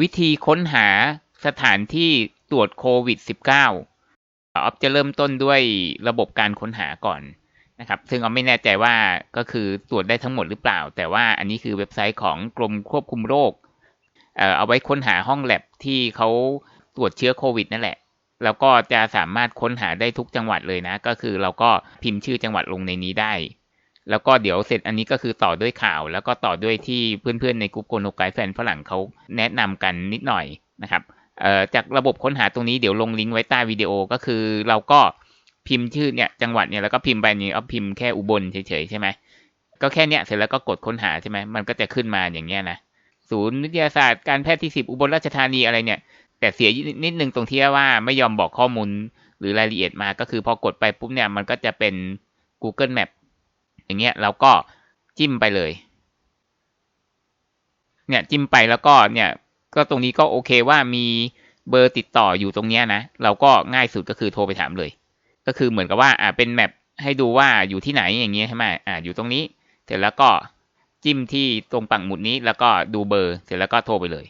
วิธีค้นหาสถานที่ตรวจโควิด -19 ออฟจะเริ่มต้นด้วยระบบการค้นหาก่อนนะครับ ซึ่งออฟไม่แน่ใจว่าก็คือตรวจได้ทั้งหมดหรือเปล่า แต่ว่าอันนี้คือเว็บไซต์ของกรมควบคุมโรค เอาไว้ค้นหาห้องแลบที่เขาตรวจเชื้อโควิดนั่นแหละ แล้วก็จะสามารถค้นหาได้ทุกจังหวัดเลยนะ ก็คือเราก็พิมพ์ชื่อจังหวัดลงในนี้ได้ แล้วก็เดี๋ยวเสร็จอันนี้ก็คือต่อด้วยข่าว แล้วก็ต่อด้วยที่เพื่อนๆในกลุ่มโกโนไกแฟนฝรั่งเขาแนะนำกันนิดหน่อยนะครับจากระบบค้นหาตรงนี้เดี๋ยวลงลิงก์ไว้ใต้วิดีโอก็คือเราก็พิมพ์ชื่อเนี่ยจังหวัดเนี่ยแล้วก็พิมพ์ไปนี้เอาพิมพ์แค่อุบลเฉยๆใช่ไหมก็แค่เนี้ยเสร็จแล้วก็กดค้นหาใช่ไหมมันก็จะขึ้นมาอย่างเงี้ยนะศูนย์วิทยาศาสตร์การแพทย์ที่สิบอุบลราชธานีอะไรเนี่ย แต่เสียนิดนึงตรงที่ว่าไม่ยอมบอกข้อมูลหรือรายละเอียดมาก็คือพอกดไปปุ๊บเนี่ยมันก็จะเป็น Google Map อย่างเงี้ยเราก็จิ้มไปเลย เนี่ยจิ้มไปแล้วก็เนี่ย ก็ตรงนี้ก็โอเคว่ามีเบอร์ติดต่ออยู่ตรงเนี้ยนะ เราก็ง่ายสุดก็คือโทรไปถามเลย ก็คือเหมือนกับว่าอ่าเป็นแมปให้ดูว่าอยู่ที่ไหนอย่างเงี้ยใช่ไหมอ่าอยู่ตรงนี้ เสร็จแล้วก็จิ้มที่ตรงปักหมุดนี้แล้วก็ดูเบอร์ เสร็จแล้วก็โทรไปเลย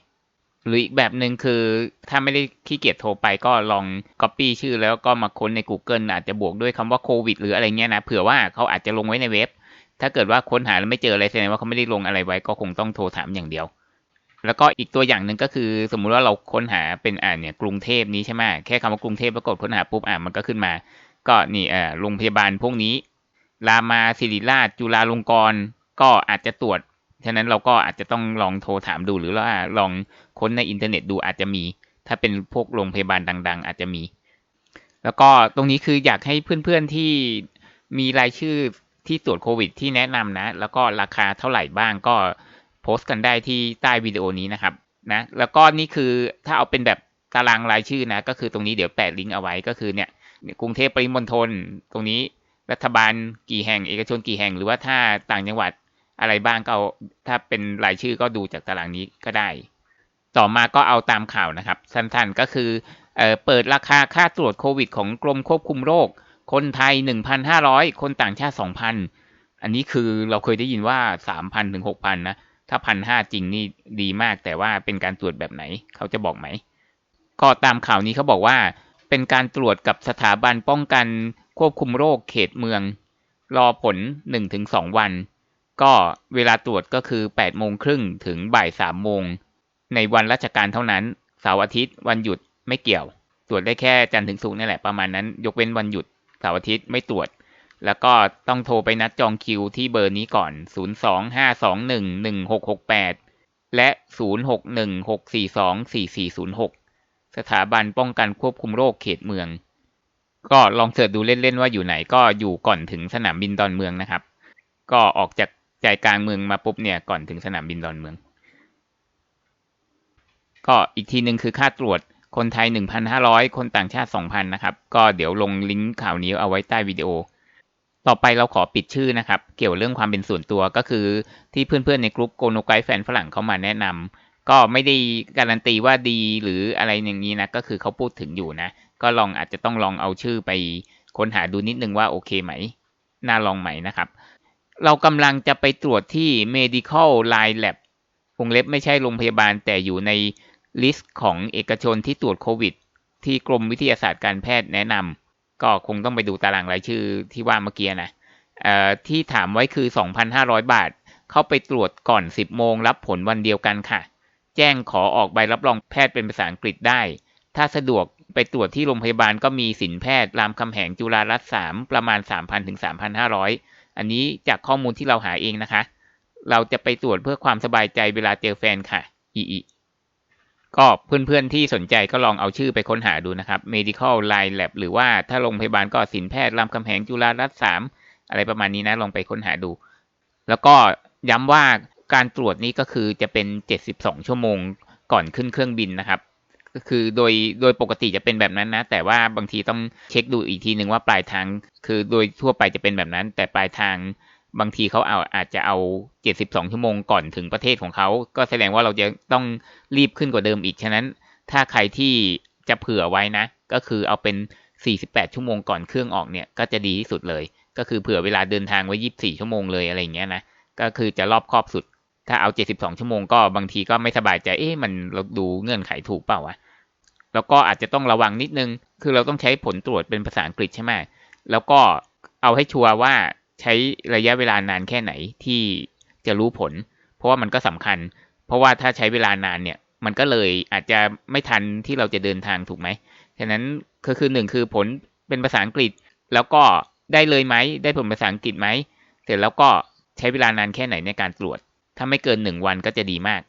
หรืออีกแบบหนึ่งคือถ้าไม่ได้ขี้เกียจโทรไปก็ลอง Copy ชื่อแล้วก็มาค้นใน Google อาจจะบวกด้วยคำว่าโควิดหรืออะไรเงี้ยนะเผื่อว่าเขาอาจจะลงไว้ในเว็บ ถ้าเกิดว่าค้นหาแล้วไม่เจออะไรแสดงว่าเขาไม่ได้ลงอะไรไว้ก็คงต้องโทรถามอย่างเดียว แล้วก็อีกตัวอย่างหนึ่งก็คือ สมมุติว่าเราค้นหาเป็นอ่านเนี่ยกรุงเทพนี้ใช่ไหมแค่คำว่ากรุงเทพปรากฏค้นหาปุ๊บอ่านมันก็ขึ้นมา ก็นี่อ่าโรงพยาบาลพวกนี้รามาศิริราช จุฬาลงกรณ์ก็อาจจะตรวจ ฉะนั้นเราก็อาจจะต้องลองโทรถามดูหรือว่าลองค้นในอินเทอร์เน็ตดูอาจจะมี ถ้าเป็นพวกโรงพยาบาลดัง ๆ อาจจะมี แล้วก็ตรงนี้คืออยากให้เพื่อนๆที่มีรายชื่อที่ตรวจโควิด ที่แนะนำนะ แล้วก็ราคาเท่าไหร่บ้างก็โพสต์กันได้ที่ใต้วิดีโอนี้นะครับนะแล้วก็นี่คือถ้าเอาเป็นแบบตารางรายชื่อนะ ก็คือตรงนี้เดี๋ยวแปะลิงก์เอาไว้ก็คือเนี่ยกรุงเทพปริมณฑลตรงนี้รัฐบาลกี่แห่งเอกชนกี่แห่ง หรือว่าถ้าต่างจังหวัด อะไรบ้างก็เอาถ้าเป็นรายชื่อก็ดูจากตารางนี้ก็ได้ ต่อมาก็เอาตามข่าวนะครับ สั้นๆก็คือเออเปิดราคาค่าตรวจโควิดของกรมควบคุมโรค คนไทย 1,500 คนต่างชาติ 2,000 อันนี้คือเราเคยได้ยินว่า 3,000ถึง6,000นะถ้าพันห้าจริงนี่ดีมากแต่ว่าเป็นการตรวจแบบไหน เขาจะบอกไหม ก็ตามข่าวนี้เขาบอกว่า เป็นการตรวจกับสถาบันป้องกันควบคุมโรคเขตเมือง รอผล 1-2 วัน ก็เวลาตรวจก็คือ8โมงครึ่งถึงบ่าย3โมงในวันราชการเท่านั้นเสาร์อาทิตย์วันหยุดไม่เกี่ยว ตรวจได้แค่จันทร์ถึงศุกร์นี่แหละประมาณนั้น ยกเว้นวันหยุดเสาร์อาทิตย์ไม่ตรวจ แล้วก็ต้องโทรไปนัดจองคิวที่เบอร์นี้ก่อน 025211668 และ 0616424406 สถาบันป้องกันควบคุมโรคเขตเมือง ก็ลองเสิร์ชดูเล่นๆว่าอยู่ไหนก็อยู่ก่อนถึงสนามบินดอนเมืองนะครับ ก็ออกจาก ใจกลางเมืองมาปุ๊บเนี่ยก่อนถึงสนามบินดอนเมือง ก็อีกทีหนึ่งคือค่าตรวจคนไทย 1,500 คนต่างชาติ 2,000 นะครับ ก็เดี๋ยวลงลิงก์ข่าวนี้เอาไว้ใต้วิดีโอ ต่อไปเราขอปิดชื่อนะครับ เกี่ยวเรื่องความเป็นส่วนตัวก็คือที่เพื่อนๆในกลุ่มโกโนไกแฟนฝรั่งเขามาแนะนำก็ไม่ได้การันตีว่าดีหรืออะไรอย่างนี้นะ ก็คือเขาพูดถึงอยู่นะ ก็ลองอาจจะต้องลองเอาชื่อไปค้นหาดูนิดนึงว่าโอเคไหม น่าลองไหมนะครับ เรากำลังจะไปตรวจที่ medical line lab วงเล็บไม่ใช่โรงพยาบาลแต่อยู่ในลิสต์ของเอกชนที่ตรวจโควิด ที่กรมวิทยาศาสตร์การแพทย์แนะนำก็คงต้องไปดูตารางรายชื่อที่ว่าเมื่อกี้นะที่ถามไว้คือ 2,500 บาท เข้าไปตรวจก่อน 10 โมงรับผลวันเดียวกันค่ะ แจ้งขอออกใบรับรองแพทย์เป็นภาษาอังกฤษได้ ถ้าสะดวกไปตรวจที่โรงพยาบาลก็มีสินแพทย์รามคำแหงจุฬารัตน์3ประมาณ 3,000ถึง3,500 อันนี้จากข้อมูลที่เราหาเองนะคะ เราจะไปตรวจเพื่อความสบายใจเวลาเจอแฟนค่ะอีอีก็เพื่อนๆที่สนใจก็ลองเอาชื่อไปค้นหาดูนะครับ medical line lab หรือว่าถ้าโรงพยาบาลก็สินแพทย์รามคำแหงจุฬารัตน์สามอะไรประมาณนี้นะลองไปค้นหาดู แล้วก็ย้ำว่าการตรวจนี้ก็คือจะเป็น 72 ชั่วโมงก่อนขึ้นเครื่องบินนะครับ ก็คือโดยโดยปกติจะเป็นแบบนั้นนะ แต่ว่าบางทีต้องเช็คดูอีกทีหนึ่งว่าปลายทาง คือโดยทั่วไปจะเป็นแบบนั้น แต่ปลายทางบางทีเขาเอาอาจจะเอา 72 ชั่วโมงก่อนถึงประเทศของเขา ก็แสดงว่าเราจะต้องรีบขึ้นกว่าเดิมอีก ฉะนั้น ถ้าใครที่จะเผื่อไว้นะ ก็คือเอาเป็น 48 ชั่วโมงก่อนเครื่องออกเนี่ย ก็จะดีที่สุดเลย ก็คือเผื่อเวลาเดินทางไว้ 24 ชั่วโมงเลยอะไรอย่างเงี้ยนะ ก็คือจะรอบครอบสุด ถ้าเอาเจ็ดสิบสองชั่วโมงก็บางทีก็ไม่สบายใจ เอ๊ะมันเราดูเงื่อนไขถูกเปล่าวะ แล้วก็อาจจะต้องระวังนิดนึง คือเราต้องใช้ผลตรวจเป็นภาษาอังกฤษใช่ไหม แล้วก็เอาให้ชัวร์ว่าใช้ระยะเวลานานแค่ไหนที่จะรู้ผล เพราะว่ามันก็สำคัญ เพราะว่าถ้าใช้เวลานานเนี่ย มันก็เลยอาจจะไม่ทันที่เราจะเดินทางถูกไหม ฉะนั้นก็คือหนึ่งคือผลเป็นภาษาอังกฤษ แล้วก็ได้เลยไหม ได้ผลภาษาอังกฤษไหม เสร็จแล้วก็ใช้เวลานานแค่ไหนในการตรวจ ถ้าไม่เกินหนึ่งวันก็จะดีมาก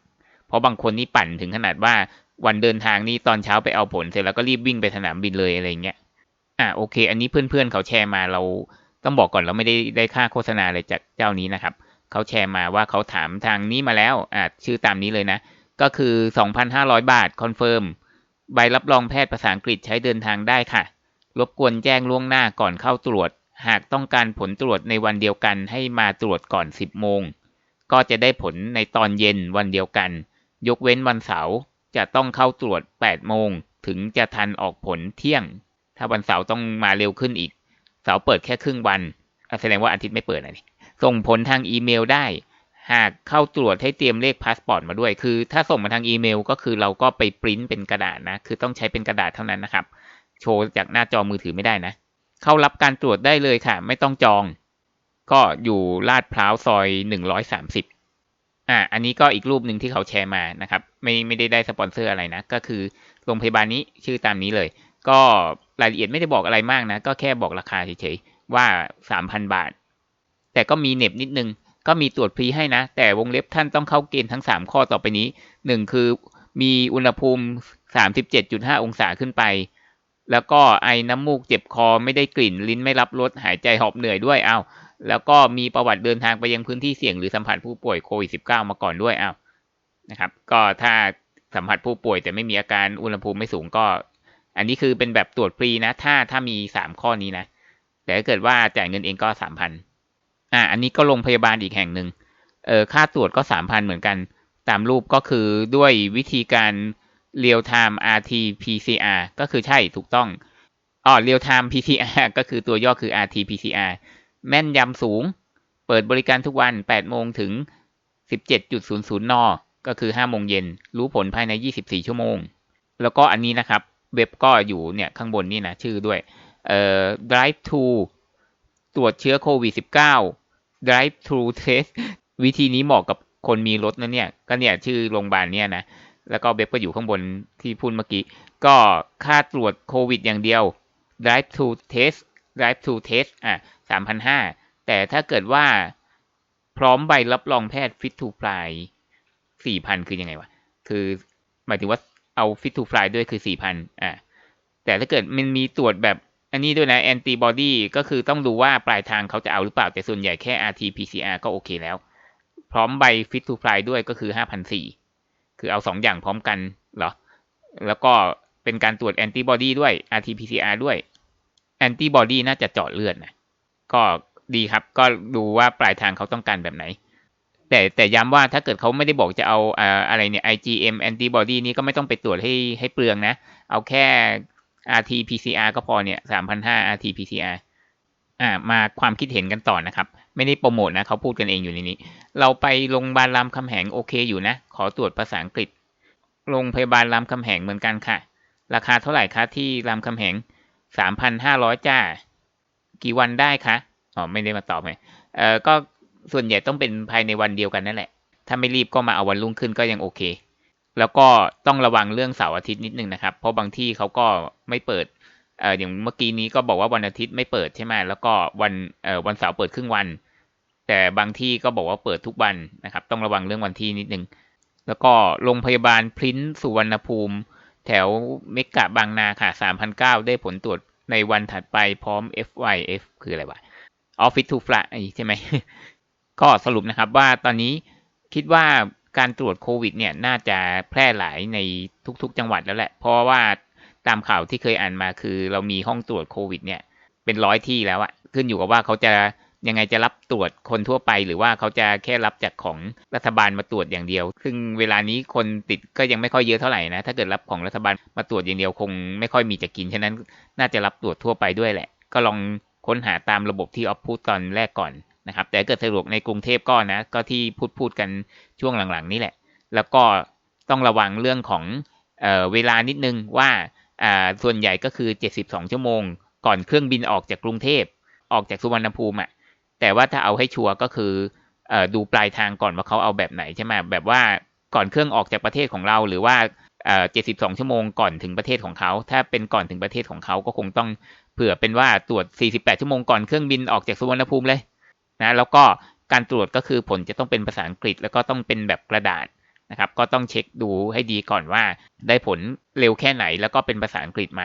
เพราะบางคนนี่ปั่นถึงขนาดว่าวันเดินทางนี่ตอนเช้าไปเอาผลเสร็จแล้วก็รีบวิ่งไปสนามบินเลยอะไรเงี้ย อ่าโอเค อันนี้เพื่อนๆเขาแชร์มาเราต้องบอกก่อนเราไม่ได้ได้ค่าโฆษณาอะไรจากเจ้านี้นะครับ เขาแชร์มาว่าเขาถามทางนี้มาแล้ว อ่าชื่อตามนี้เลยนะ ก็คือ 2,500 บาทคอนเฟิร์มใบรับรองแพทย์ภาษาอังกฤษใช้เดินทางได้ค่ะ รบกวนแจ้งล่วงหน้าก่อนเข้าตรวจ หากต้องการผลตรวจในวันเดียวกันให้มาตรวจก่อน 10 โมง ก็จะได้ผลในตอนเย็นวันเดียวกัน ยกเว้นวันเสาร์จะต้องเข้าตรวจ 8 โมง ถึงจะทันออกผลเที่ยง ถ้าวันเสาร์ต้องมาเร็วขึ้นอีก เสาร์เปิดแค่ครึ่งวัน แสดงว่าอาทิตย์ไม่เปิดนะนี่ส่งผลทางอีเมลได้ หากเข้าตรวจให้เตรียมเลขพาสปอร์ตมาด้วย คือ ถ้าส่งมาทางอีเมลก็คือเราก็ไปปริ้นเป็นกระดาษนะ คือต้องใช้เป็นกระดาษเท่านั้นนะครับ โชว์จากหน้าจอมือถือไม่ได้นะ เข้ารับการตรวจได้เลยค่ะ ไม่ต้องจอง ก็อยู่ลาดพร้าวซอยหนึ่งร้อยสามสิบอ่า อันนี้ก็อีกรูปหนึ่งที่เขาแชร์มานะครับ ไม่ไม่ได้ได้สปอนเซอร์อะไรนะ ก็คือโรงพยาบาลนี้ชื่อตามนี้เลย ก็รายละเอียดไม่ได้บอกอะไรมากนะ ก็แค่บอกราคาเฉยๆ ว่าสามพันบาท แต่ก็มีเน็บนิดนึง ก็มีตรวจฟรีให้นะ แต่วงเล็บท่านต้องเข้าเกณฑ์ทั้งสามข้อต่อไปนี้หนึ่งคือมีอุณหภูมิสามสิบเจ็ดจุดห้าองศาขึ้นไป แล้วก็ไอน้ำมูกเจ็บคอไม่ได้กลิ่นลิ้นไม่รับรสหายใจหอบเหนื่อยด้วยอ้าว แล้วก็มีประวัติเดินทางไปยังพื้นที่เสี่ยงหรือสัมผัสผู้ป่วยโควิด -19 มาก่อนด้วยอ้าวนะครับ ก็ถ้าสัมผัสผู้ป่วยแต่ไม่มีอาการอุณหภูมิไม่สูงก็ อันนี้คือเป็นแบบตรวจฟรีนะ ถ้าถ้ามีสามข้อนี้นะ แต่ถ้าเกิดว่าจ่ายเงินเองก็สามพันอ่า อันนี้ก็โรงพยาบาลอีกแห่งหนึ่งเออค่าตรวจก็สามพันเหมือนกัน ตามรูปก็คือด้วยวิธีการ real time rt pcr ก็คือใช่ถูกต้องอ๋อ real time pcr ก็คือตัวย่อคือ rt pcr แม่นยำสูง เปิดบริการทุกวัน 8 โมงถึง 17.00 น ก็คือ 5 โมงเย็น รู้ผลภายใน 24 ชั่วโมง แล้วก็อันนี้นะครับ เว็บก็อยู่เนี่ยข้างบนนี่นะชื่อด้วย เอ่อ drive to ตรวจเชื้อโควิด 19 drive to test วิธีนี้เหมาะกับคนมีรถนะเนี่ย ก็เนี่ยชื่อโรงพยาบาลเนี่ยนะ แล้วก็เว็บก็อยู่ข้างบนที่พูดเมื่อกี้ ก็ค่าตรวจโควิด อย่างเดียว drive to test drive to test อะ สามพันห้าแต่ถ้าเกิดว่าพร้อมใบรับรองแพทย์ fit to fly สี่พันคือยังไงวะ คือหมายถึงว่าเอา fit to fly ด้วยคือสี่พันอะแต่ถ้าเกิดมันมีตรวจแบบอันนี้ด้วยนะ antibody ก็คือต้องดูว่าปลายทางเขาจะเอาหรือเปล่า แต่ส่วนใหญ่แค่ rt pcr ก็โอเคแล้ว พร้อมใบ fit to fly ด้วยก็คือห้าพันสี่คือเอาสองอย่างพร้อมกันเหรอ แล้วก็เป็นการตรวจแอนติบอดีด้วย RT-PCR ด้วยแอนติบอดีน่าจะเจาะเลือดนะ ก็ดีครับ ก็ดูว่าปลายทางเขาต้องการแบบไหน แต่แต่ย้ำว่าถ้าเกิดเขาไม่ได้บอกจะเอาอะไรเนี่ย IgM antibody นี้ก็ไม่ต้องไปตรวจให้ให้เปลืองนะ เอาแค่ RT-PCR ก็พอเนี่ย3,500 RT-PCR อ่ามาความคิดเห็นกันต่อนะครับ ไม่ได้โปรโมทนะเขาพูดกันเองอยู่ในนี้ เราไปโรงพยาบาลรามคำแหงโอเคอยู่นะ ขอตรวจภาษาอังกฤษโรงพยาบาลรามคำแหงเหมือนกันค่ะ ราคาเท่าไหร่คะที่รามคำแหงสามพันห้าร้อยจ้า กี่วันได้คะอ๋อไม่ได้มาตอบไงเอ่อก็ส่วนใหญ่ต้องเป็นภายในวันเดียวกันนั่นแหละ ถ้าไม่รีบก็มาเอาวันรุ่งขึ้นก็ยังโอเค แล้วก็ต้องระวังเรื่องเสาร์อาทิตย์นิดนึงนะครับ เพราะบางที่เขาก็ไม่เปิดเอ่ออย่างเมื่อกี้นี้ก็บอกว่าวันอาทิตย์ไม่เปิดใช่ไหมแล้วก็วันเอ่อวันเสาร์เปิดครึ่งวัน แต่บางที่ก็บอกว่าเปิดทุกวันนะครับ ต้องระวังเรื่องวันที่นิดนึง แล้วก็โรงพยาบาลพริ้นสุวรรณภูมิ แถวเมกะบางนาค่ะ3,009ได้ผลตรวจ ในวันถัดไปพร้อม FYF คืออะไรวะ Office to Fly ใช่ไหม ก็สรุปนะครับว่าตอนนี้คิดว่าการตรวจโควิดเนี่ยน่าจะแพร่หลายในทุกๆจังหวัดแล้วแหละ เพราะว่าตามข่าวที่เคยอ่านมาคือเรามีห้องตรวจโควิดเนี่ยเป็นร้อยที่แล้วอะขึ้นอยู่กับว่าเขาจะ ยังไงจะรับตรวจคนทั่วไป หรือว่าเขาจะแค่รับจากของรัฐบาลมาตรวจอย่างเดียว ซึ่งเวลานี้คนติดก็ยังไม่ค่อยเยอะเท่าไหร่นะ ถ้าเกิดรับของรัฐบาลมาตรวจอย่างเดียวคงไม่ค่อยมีจะกิน ฉะนั้นน่าจะรับตรวจทั่วไปด้วยแหละ ก็ลองค้นหาตามระบบที่ออฟพูดตอนแรกก่อนนะครับ แต่เกิดสะดวกในกรุงเทพก็นะ ก็ที่พูดพูดกันช่วงหลังๆ นี่แหละ แล้วก็ต้องระวังเรื่องของเออเวลานิดนึงว่าอ่าส่วนใหญ่ก็คือ 72 ชั่วโมง ก่อนเครื่องบินออกจากกรุงเทพออกจากสุวรรณภูมิอะ แต่ว่าถ้าเอาให้ชัวร์ก็คืออดูปลายทางก่อนว่าเขาเอาแบบไหนใช่ไหมแบบว่าก่อนเครื่องออกจากประเทศของเรา หรือว่าเอ่อ72ชั่วโมงก่อนถึงประเทศของเขา ถ้าเป็นก่อนถึงประเทศของเขาก็คงต้องเผื่อเป็นว่าตรวจ 48 ชั่วโมงก่อนเครื่องบินออกจากสุวรรณภูมิเลยนะแล้วก็การตรวจก็คือผลจะต้องเป็นภาษาอังกฤษ แล้วก็ต้องเป็นแบบกระดาษนะครับ ก็ต้องเช็คดูให้ดีก่อนว่า ได้ผลเร็วแค่ไหนแล้วก็เป็นภาษาอังกฤษไหม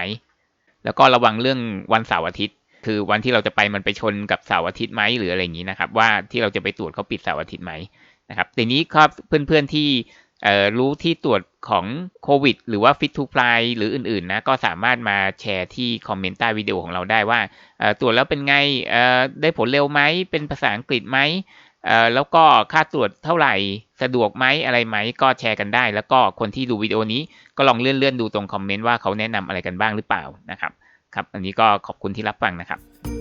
แล้วก็ระวังเรื่องวันเสาร์อาทิตย์ คือวันที่เราจะไปมันไปชนกับเสาร์อาทิตย์ไหมหรืออะไรอย่างนี้นะครับ ว่าที่เราจะไปตรวจเขาปิดเสาร์อาทิตย์ไหมนะครับทีนี้ครับเพื่อนๆที่รู้ที่ตรวจของโควิด หรือว่า Fit to Fly หรืออื่นๆนะก็สามารถมาแชร์ที่คอมเมนต์ใต้วิดีโอของเราได้ว่าตรวจแล้วเป็นไงได้ผลเร็วไหมเป็นภาษาอังกฤษไหมแล้วก็ค่าตรวจเท่าไหร่สะดวกไหมอะไรไหมก็แชร์กันได้ แล้วก็คนที่ดูวิดีโอนี้ก็ลองเลื่อนๆดูตรงคอมเมนต์ว่าเขาแนะนำอะไรกันบ้างหรือเปล่านะครับ ครับ อันนี้ก็ขอบคุณที่รับฟังนะครับ